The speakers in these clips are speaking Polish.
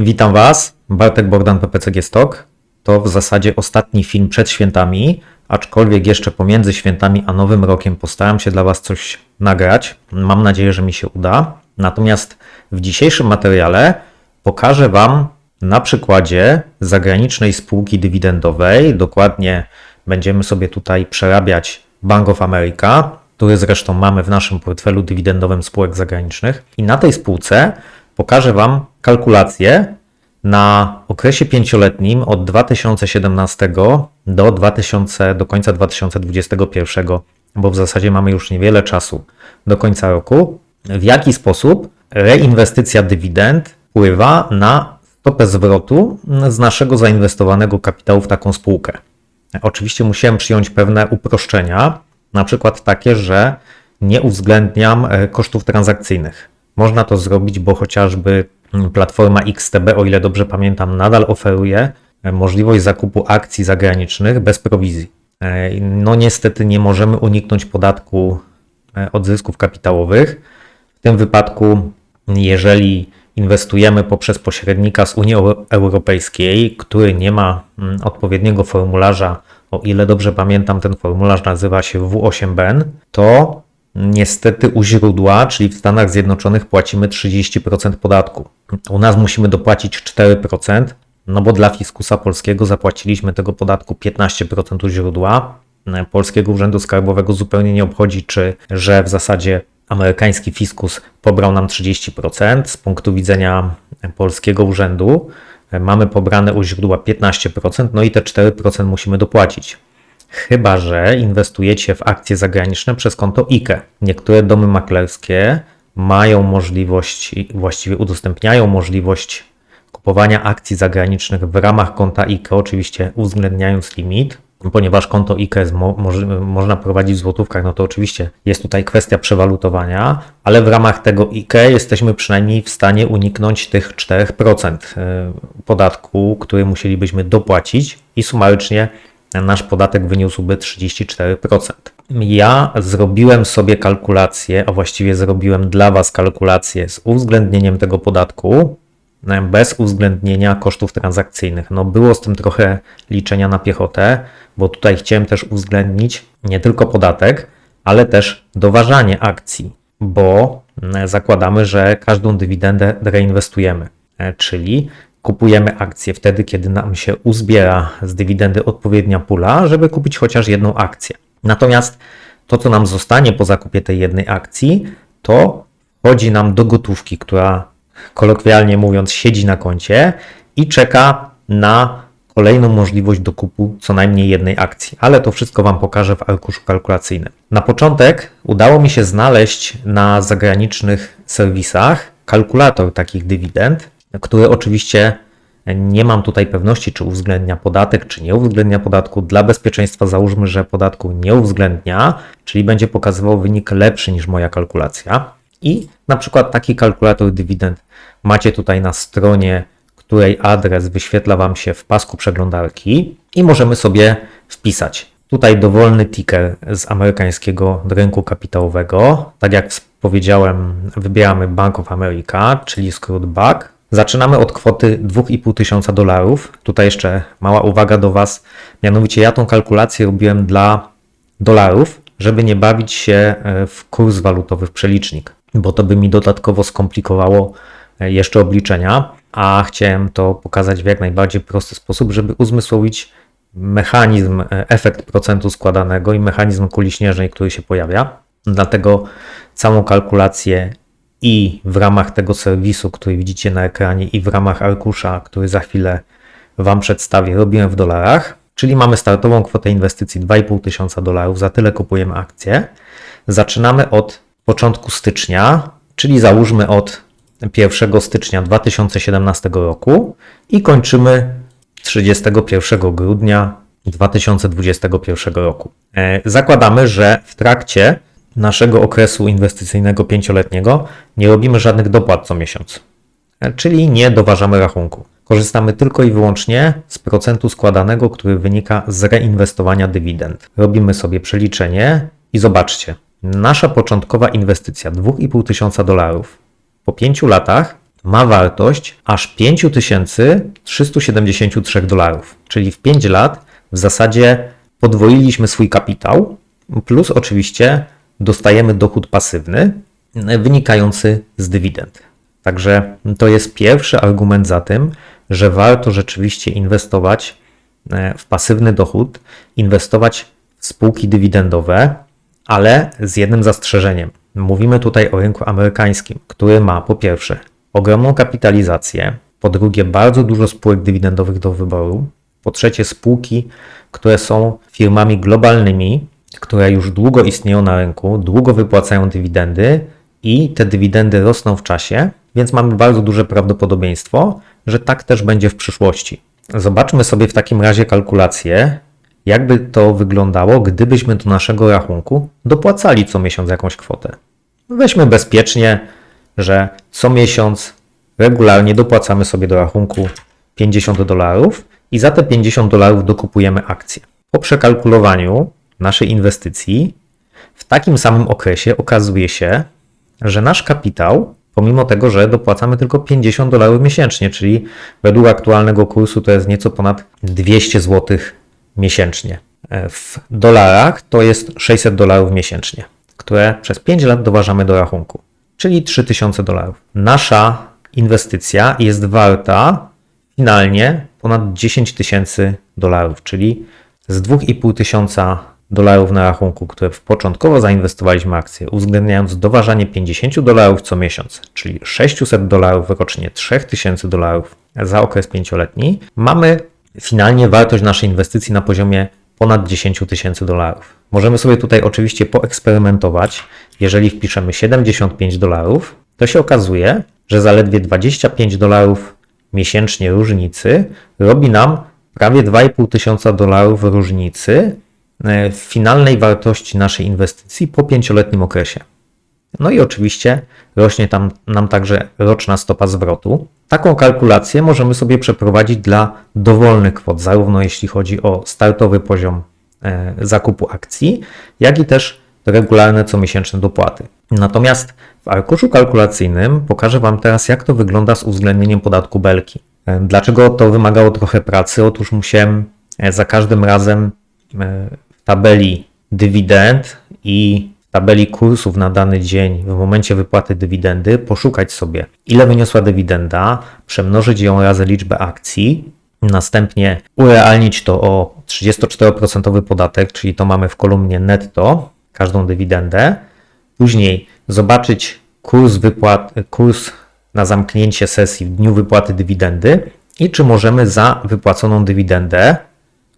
Witam Was, Bartek Bogdan PPCG Stock. To w zasadzie ostatni film przed świętami, aczkolwiek jeszcze pomiędzy świętami a Nowym Rokiem postaram się dla Was coś nagrać. Mam nadzieję, że mi się uda. Natomiast w dzisiejszym materiale pokażę Wam na przykładzie zagranicznej spółki dywidendowej, dokładnie będziemy sobie tutaj przerabiać Bank of America, który zresztą mamy w naszym portfelu dywidendowym spółek zagranicznych. I na tej spółce pokażę Wam kalkulację na okresie pięcioletnim od 2017 do, 2000, do końca 2021, bo w zasadzie mamy już niewiele czasu do końca roku, w jaki sposób reinwestycja dywidend wpływa na stopę zwrotu z naszego zainwestowanego kapitału w taką spółkę. Oczywiście musiałem przyjąć pewne uproszczenia, na przykład takie, że nie uwzględniam e, kosztów transakcyjnych. Można to zrobić, bo chociażby platforma XTB, o ile dobrze pamiętam, nadal oferuje e, możliwość zakupu akcji zagranicznych bez prowizji. E, no niestety nie możemy uniknąć podatku od zysków kapitałowych. W tym wypadku, jeżeli inwestujemy poprzez pośrednika z Unii Europejskiej, który nie ma mm, odpowiedniego formularza, o ile dobrze pamiętam, ten formularz nazywa się W8BN, to niestety u źródła, czyli w Stanach Zjednoczonych, płacimy 30% podatku. U nas musimy dopłacić 4%, no bo dla fiskusa polskiego zapłaciliśmy tego podatku 15% u źródła. Polskiego Urzędu Skarbowego zupełnie nie obchodzi, czy że w zasadzie amerykański fiskus pobrał nam 30%. Z punktu widzenia polskiego urzędu mamy pobrane u źródła 15%, no i te 4% musimy dopłacić. Chyba, że inwestujecie w akcje zagraniczne przez konto IKE. Niektóre domy maklerskie mają możliwość, właściwie udostępniają możliwość kupowania akcji zagranicznych w ramach konta IKE, oczywiście uwzględniając limit ponieważ konto IKE mo można prowadzić w złotówkach, no to oczywiście jest tutaj kwestia przewalutowania, ale w ramach tego IKE jesteśmy przynajmniej w stanie uniknąć tych 4% e, podatku, który musielibyśmy dopłacić i sumarycznie nasz podatek wyniósłby 34%. Ja zrobiłem sobie kalkulację, a właściwie zrobiłem dla Was kalkulację z uwzględnieniem tego podatku bez uwzględnienia kosztów transakcyjnych. No było z tym trochę liczenia na piechotę, bo tutaj chciałem też uwzględnić nie tylko podatek, ale też doważanie akcji, bo mm, zakładamy, że każdą dywidendę reinwestujemy, e, czyli kupujemy akcje wtedy, kiedy nam się uzbiera z dywidendy odpowiednia pula, żeby kupić chociaż jedną akcję. Natomiast to, co nam zostanie po zakupie tej jednej akcji, to wchodzi nam do gotówki, która kolokwialnie mówiąc, siedzi na koncie i czeka na kolejną możliwość dokupu co najmniej jednej akcji, ale to wszystko Wam pokażę w arkuszu kalkulacyjnym. Na początek udało mi się znaleźć na zagranicznych serwisach kalkulator takich dywidend, który oczywiście nie mam tutaj pewności, czy uwzględnia podatek, czy nie uwzględnia podatku. Dla bezpieczeństwa załóżmy, że podatku nie uwzględnia, czyli będzie pokazywał wynik lepszy niż moja kalkulacja. I na przykład taki kalkulator dywidend macie tutaj na stronie, której adres wyświetla Wam się w pasku przeglądarki i możemy sobie wpisać. Tutaj dowolny ticker z amerykańskiego rynku kapitałowego. Tak jak powiedziałem, wybieramy Bank of America, czyli skrót BAC. Zaczynamy od kwoty 2,5 tysiąca dolarów. Tutaj jeszcze mała uwaga do Was. Mianowicie ja tą kalkulację robiłem dla dolarów, żeby nie bawić się e, w kurs walutowy w przelicznik bo to by mi dodatkowo skomplikowało e, jeszcze obliczenia, a chciałem to pokazać w jak najbardziej prosty sposób, żeby uzmysłowić mechanizm, e, efekt procentu składanego i mechanizm kuli śnieżnej, który się pojawia. Dlatego całą kalkulację i w ramach tego serwisu, który widzicie na ekranie, i w ramach arkusza, który za chwilę Wam przedstawię, robiłem w dolarach. Czyli mamy startową kwotę inwestycji 2,5 tysiąca dolarów, za tyle kupujemy akcje. Zaczynamy od początku stycznia, czyli załóżmy od 1 stycznia 2017 roku i kończymy 31 grudnia 2021 roku. E, zakładamy, że w trakcie naszego okresu inwestycyjnego pięcioletniego nie robimy żadnych dopłat co miesiąc, czyli nie doważamy rachunku. Korzystamy tylko i wyłącznie z procentu składanego, który wynika z reinwestowania dywidend. Robimy sobie przeliczenie i zobaczcie, Nasza początkowa inwestycja 2,5 tysiąca dolarów po 5 latach ma wartość aż 5373 dolarów. Czyli w 5 lat w zasadzie podwoiliśmy swój kapitał, plus oczywiście dostajemy dochód pasywny wynikający z dywidend. Także to jest pierwszy argument za tym, że warto rzeczywiście inwestować e, w pasywny dochód, inwestować w spółki dywidendowe, ale z jednym zastrzeżeniem. Mówimy tutaj o rynku amerykańskim, który ma po pierwsze ogromną kapitalizację, po drugie bardzo dużo spółek dywidendowych do wyboru, po trzecie spółki, które są firmami globalnymi, które już długo istnieją na rynku, długo wypłacają dywidendy i te dywidendy rosną w czasie, więc mamy bardzo duże prawdopodobieństwo, że tak też będzie w przyszłości. Zobaczmy sobie w takim razie kalkulację, jakby to wyglądało, gdybyśmy do naszego rachunku dopłacali co miesiąc jakąś kwotę. Weźmy bezpiecznie, że co miesiąc regularnie dopłacamy sobie do rachunku 50 dolarów i za te 50 dolarów dokupujemy akcje. Po przekalkulowaniu naszej inwestycji w takim samym okresie okazuje się, że nasz kapitał, pomimo tego, że dopłacamy tylko 50 dolarów miesięcznie, czyli według aktualnego kursu to jest nieco ponad 200 zł miesięcznie. E, w dolarach to jest 600 dolarów miesięcznie, które przez 5 lat doważamy do rachunku, czyli 3000 dolarów. Nasza inwestycja jest warta finalnie ponad 10 tysięcy dolarów, czyli z 2,5 tysiąca dolarów na rachunku, które początkowo zainwestowaliśmy akcje, uwzględniając doważanie 50 dolarów co miesiąc, czyli 600 dolarów rocznie, 3000 dolarów za okres pięcioletni, mamy finalnie wartość naszej inwestycji na poziomie ponad 10 tysięcy dolarów. Możemy sobie tutaj oczywiście poeksperymentować. Jeżeli wpiszemy 75 dolarów, to się okazuje, że zaledwie 25 dolarów miesięcznie różnicy robi nam prawie 2,5 tysiąca dolarów różnicy finalnej wartości naszej inwestycji po pięcioletnim okresie. No i oczywiście rośnie tam nam także roczna stopa zwrotu. Taką kalkulację możemy sobie przeprowadzić dla dowolnych kwot, zarówno jeśli chodzi o startowy poziom e, zakupu akcji, jak i też regularne comiesięczne dopłaty. Natomiast w arkuszu kalkulacyjnym pokażę Wam teraz, jak to wygląda z uwzględnieniem podatku belki. E, dlaczego to wymagało trochę pracy? Otóż musiałem e, za każdym razem tabeli dywidend i tabeli kursów na dany dzień w momencie wypłaty dywidendy poszukać sobie, ile wyniosła dywidenda, przemnożyć ją razy liczbę akcji, następnie urealnić to o 34% podatek, czyli to mamy w kolumnie netto, każdą dywidendę, później zobaczyć kurs, wypłat, kurs na zamknięcie sesji w dniu wypłaty dywidendy i czy możemy za wypłaconą dywidendę,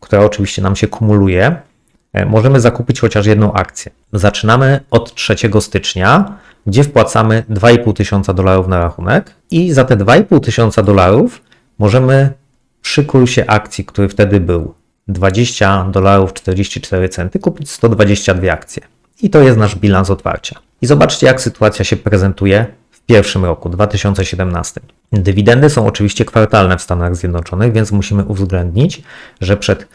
która oczywiście nam się kumuluje, możemy zakupić chociaż jedną akcję. Zaczynamy od 3 stycznia, gdzie wpłacamy 2,5 tysiąca dolarów na rachunek i za te 2,5 tysiąca dolarów możemy przy kursie akcji, który wtedy był 20 dolarów 44 centy, kupić 122 akcje. I to jest nasz bilans otwarcia. I zobaczcie, jak sytuacja się prezentuje w pierwszym roku, 2017. Dywidendy są oczywiście kwartalne w Stanach Zjednoczonych, więc musimy uwzględnić, że przed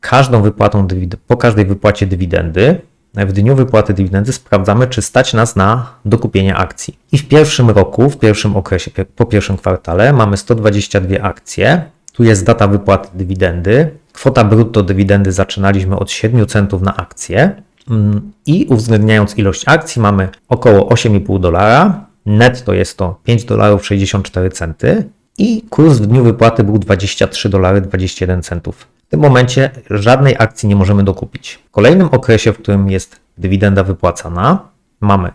każdą wypłatą po każdej wypłacie dywidendy, w dniu wypłaty dywidendy sprawdzamy, czy stać nas na dokupienie akcji. I w pierwszym roku, w pierwszym okresie, po pierwszym kwartale mamy 122 akcje. Tu jest data wypłaty dywidendy. Kwota brutto dywidendy zaczynaliśmy od 7 centów na akcję mm, i uwzględniając ilość akcji mamy około 8,5 dolara. Netto jest to 5 dolarów 64 centy i kurs w dniu wypłaty był 23 dolary 21 centów w tym momencie żadnej akcji nie możemy dokupić. W kolejnym okresie, w którym jest dywidenda wypłacana, mamy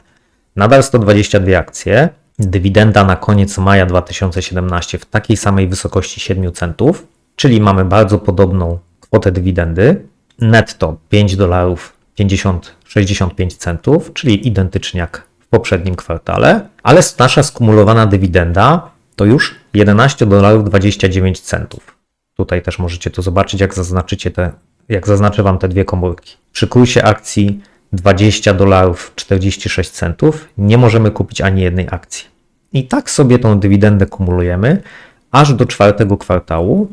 nadal 122 akcje, dywidenda na koniec maja 2017 w takiej samej wysokości 7 centów, czyli mamy bardzo podobną kwotę dywidendy, netto 5 dolarów 50, 65 centów, czyli identycznie jak w poprzednim kwartale, ale nasza skumulowana dywidenda to już 11 dolarów 29 centów. Tutaj też możecie to zobaczyć, jak zaznaczycie te, jak zaznaczę Wam te dwie komórki. Przy kursie akcji 20 dolarów 46 centów nie możemy kupić ani jednej akcji. I tak sobie tą dywidendę kumulujemy aż do czwartego kwartału,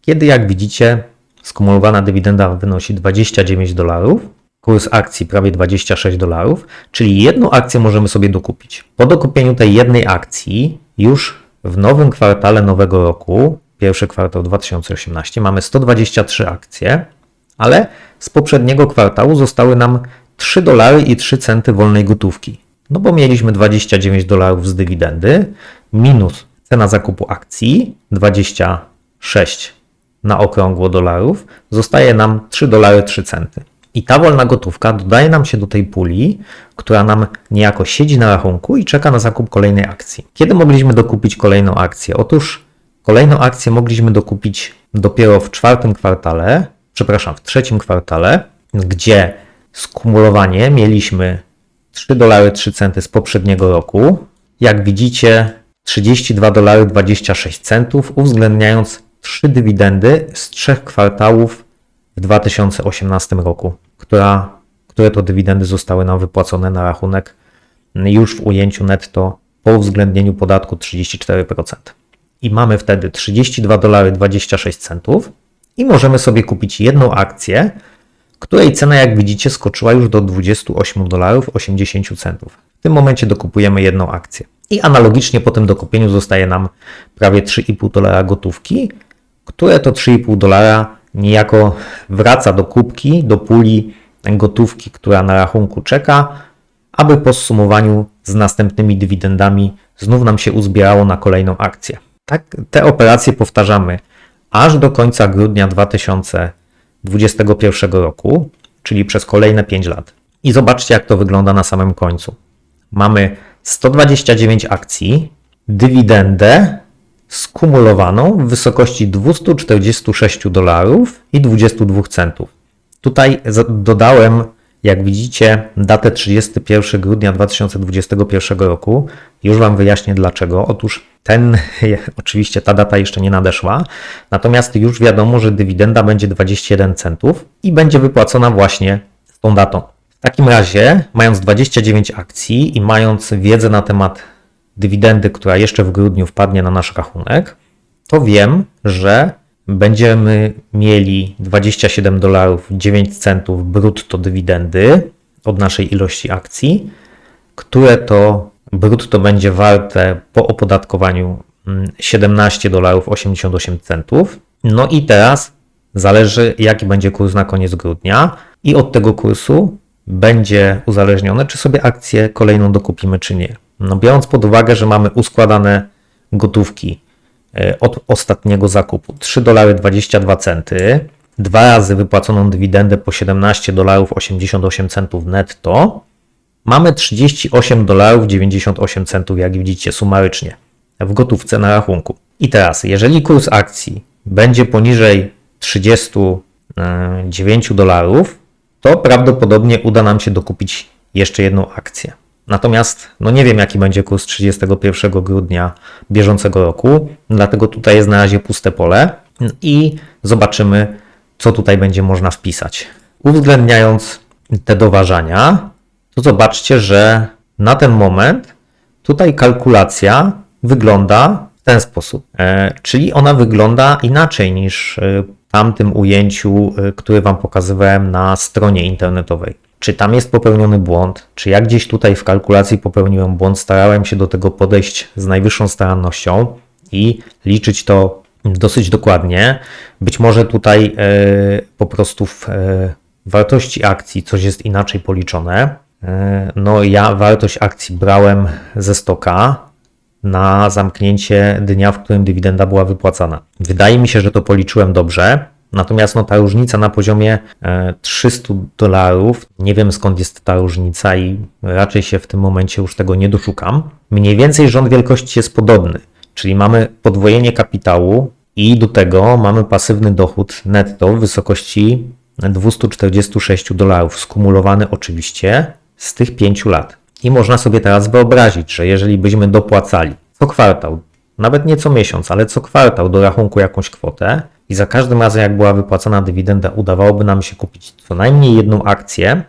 kiedy jak widzicie skumulowana dywidenda wynosi 29 dolarów, kurs akcji prawie 26 dolarów, czyli jedną akcję możemy sobie dokupić. Po dokupieniu tej jednej akcji już w nowym kwartale nowego roku, pierwszy kwartał 2018, mamy 123 akcje, ale z poprzedniego kwartału zostały nam 3 dolary i 3 centy wolnej gotówki. No bo mieliśmy 29 dolarów z dywidendy minus cena zakupu akcji 26 na okrągło dolarów, zostaje nam 3 dolary 3 centy. I ta wolna gotówka dodaje nam się do tej puli, która nam niejako siedzi na rachunku i czeka na zakup kolejnej akcji. Kiedy mogliśmy dokupić kolejną akcję? Otóż kolejną akcję mogliśmy dokupić dopiero w czwartym kwartale, przepraszam, w trzecim kwartale, gdzie skumulowanie mieliśmy 3 dolary 3 centy z poprzedniego roku. Jak widzicie, 32 dolary 26 centów, uwzględniając trzy dywidendy z trzech kwartałów w 2018 roku, która, które to dywidendy zostały nam wypłacone na rachunek już w ujęciu netto po uwzględnieniu podatku 34%. I mamy wtedy 32 dolary 26 centów i możemy sobie kupić jedną akcję, której cena, jak widzicie, skoczyła już do 28 dolarów 80 centów. W tym momencie dokupujemy jedną akcję. I analogicznie po tym dokupieniu zostaje nam prawie 3,5 dolara gotówki, które to 3,5 dolara niejako wraca do kubki, do puli gotówki, która na rachunku czeka, aby po zsumowaniu z następnymi dywidendami znów nam się uzbierało na kolejną akcję. Tak, te operacje powtarzamy aż do końca grudnia 2021 roku, czyli przez kolejne 5 lat. I zobaczcie, jak to wygląda na samym końcu. Mamy 129 akcji, dywidendę skumulowaną w wysokości 246 dolarów i 22 centów. Tutaj dodałem, jak widzicie, datę 31 grudnia 2021 roku. Już Wam wyjaśnię dlaczego. Otóż ten, oczywiście ta data jeszcze nie nadeszła, natomiast już wiadomo, że dywidenda będzie 21 centów i będzie wypłacona właśnie z tą datą. W takim razie, mając 29 akcji i mając wiedzę na temat dywidendy, która jeszcze w grudniu wpadnie na nasz rachunek, to wiem, że będziemy mieli 27 dolarów 9 centów brutto dywidendy od naszej ilości akcji, które to brutto będzie warte po opodatkowaniu 17 mm, dolarów 88 centów. No i teraz zależy jaki będzie kurs na koniec grudnia i od tego kursu będzie uzależnione, czy sobie akcję kolejną dokupimy, czy nie. No biorąc pod uwagę, że mamy uskładane gotówki od ostatniego zakupu 3 dolary 22 centy, dwa razy wypłaconą dywidendę po 17 dolarów 88 centów netto, mamy 38 dolarów 98 centów, jak widzicie, sumarycznie w gotówce na rachunku. I teraz, jeżeli kurs akcji będzie poniżej 39 dolarów, to prawdopodobnie uda nam się dokupić jeszcze jedną akcję. Natomiast no nie wiem, jaki będzie kurs 31 grudnia bieżącego roku, dlatego tutaj jest na razie puste pole i zobaczymy, co tutaj będzie można wpisać. Uwzględniając te doważania, to zobaczcie, że na ten moment tutaj kalkulacja wygląda w ten sposób, e, czyli ona wygląda inaczej niż e, tamtym ujęciu, e, który Wam pokazywałem na stronie internetowej czy tam jest popełniony błąd, czy ja gdzieś tutaj w kalkulacji popełniłem błąd, starałem się do tego podejść z najwyższą starannością i liczyć to dosyć dokładnie. Być może tutaj e, po prostu w e, wartości akcji coś jest inaczej policzone. E, no ja wartość akcji brałem ze stoka na zamknięcie dnia, w którym dywidenda była wypłacana. Wydaje mi się, że to policzyłem dobrze. Natomiast no, ta różnica na poziomie 300 e, dolarów, nie wiem skąd jest ta różnica i raczej się w tym momencie już tego nie doszukam. Mniej więcej rząd wielkości jest podobny, czyli mamy podwojenie kapitału i do tego mamy pasywny dochód netto w wysokości 246 dolarów, skumulowany oczywiście z tych 5 lat. I można sobie teraz wyobrazić, że jeżeli byśmy dopłacali co kwartał, nawet nie co miesiąc, ale co kwartał do rachunku jakąś kwotę, i za każdym razem, jak była wypłacana dywidenda, udawałoby nam się kupić co najmniej jedną akcję,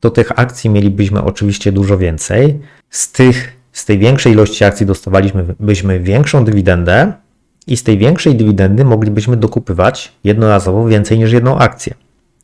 to tych akcji mielibyśmy oczywiście dużo więcej. Z, tych, z tej większej ilości akcji dostawalibyśmy większą dywidendę i z tej większej dywidendy moglibyśmy dokupywać jednorazowo więcej niż jedną akcję.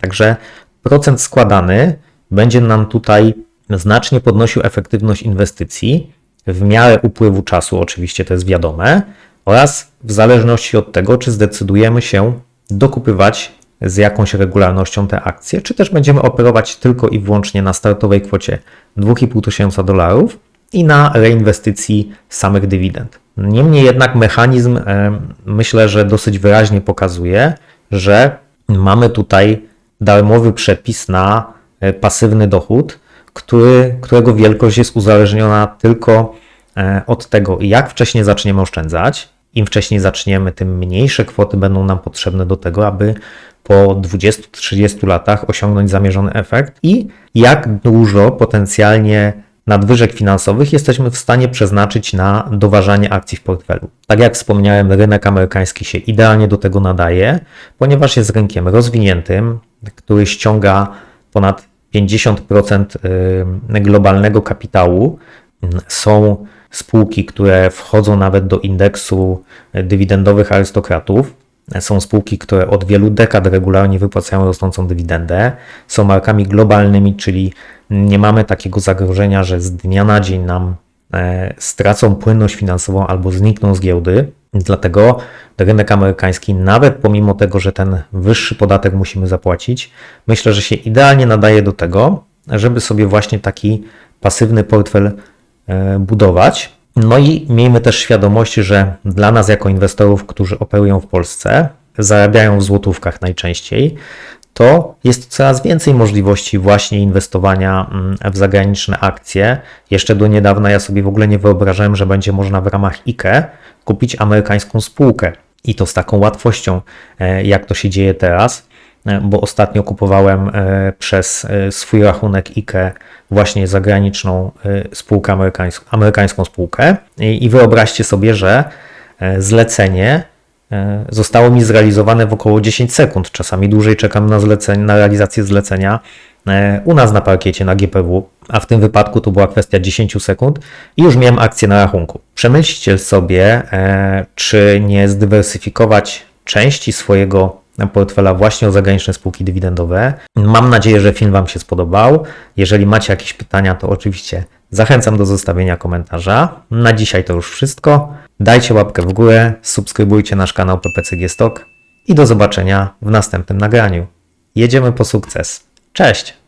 Także procent składany będzie nam tutaj znacznie podnosił efektywność inwestycji, w miarę upływu czasu, oczywiście to jest wiadome, oraz w zależności od tego, czy zdecydujemy się dokupywać z jakąś regularnością te akcje, czy też będziemy operować tylko i wyłącznie na startowej kwocie 2,5 tysiąca dolarów i na reinwestycji samych dywidend. Niemniej jednak mechanizm myślę, że dosyć wyraźnie pokazuje, że mamy tutaj darmowy przepis na e, pasywny dochód, który, którego wielkość jest uzależniona tylko e, od tego, jak wcześniej zaczniemy oszczędzać. Im wcześniej zaczniemy, tym mniejsze kwoty będą nam potrzebne do tego, aby po 20-30 latach osiągnąć zamierzony efekt i jak dużo potencjalnie nadwyżek finansowych jesteśmy w stanie przeznaczyć na doważanie akcji w portfelu. Tak jak wspomniałem, rynek amerykański się idealnie do tego nadaje, ponieważ jest rynkiem rozwiniętym, który ściąga ponad 50% y, globalnego kapitału. Są spółki, które wchodzą nawet do indeksu dywidendowych arystokratów. Są spółki, które od wielu dekad regularnie wypłacają rosnącą dywidendę. Są markami globalnymi, czyli nie mamy takiego zagrożenia, że z dnia na dzień nam e, stracą płynność finansową albo znikną z giełdy. Dlatego rynek amerykański, nawet pomimo tego, że ten wyższy podatek musimy zapłacić, myślę, że się idealnie nadaje do tego, żeby sobie właśnie taki pasywny portfel budować. No i miejmy też świadomość, że dla nas, jako inwestorów, którzy operują w Polsce, zarabiają w złotówkach najczęściej, to jest coraz więcej możliwości właśnie inwestowania mm, w zagraniczne akcje. Jeszcze do niedawna ja sobie w ogóle nie wyobrażałem, że będzie można w ramach IKE kupić amerykańską spółkę i to z taką łatwością, e, jak to się dzieje teraz, e, bo ostatnio kupowałem e, przez swój rachunek IKE właśnie zagraniczną spółkę, amerykańską, amerykańską spółkę i wyobraźcie sobie, że zlecenie zostało mi zrealizowane w około 10 sekund. Czasami dłużej czekam na, zlecenie, na realizację zlecenia u nas na parkiecie, na GPW, a w tym wypadku to była kwestia 10 sekund i już miałem akcję na rachunku. Przemyślcie sobie, e, czy nie zdywersyfikować części swojego portfela właśnie o zagraniczne spółki dywidendowe. Mam nadzieję, że film Wam się spodobał. Jeżeli macie jakieś pytania, to oczywiście zachęcam do zostawienia komentarza. Na dzisiaj to już wszystko. Dajcie łapkę w górę, subskrybujcie nasz kanał PPCG Stock i do zobaczenia w następnym nagraniu. Jedziemy po sukces. Cześć!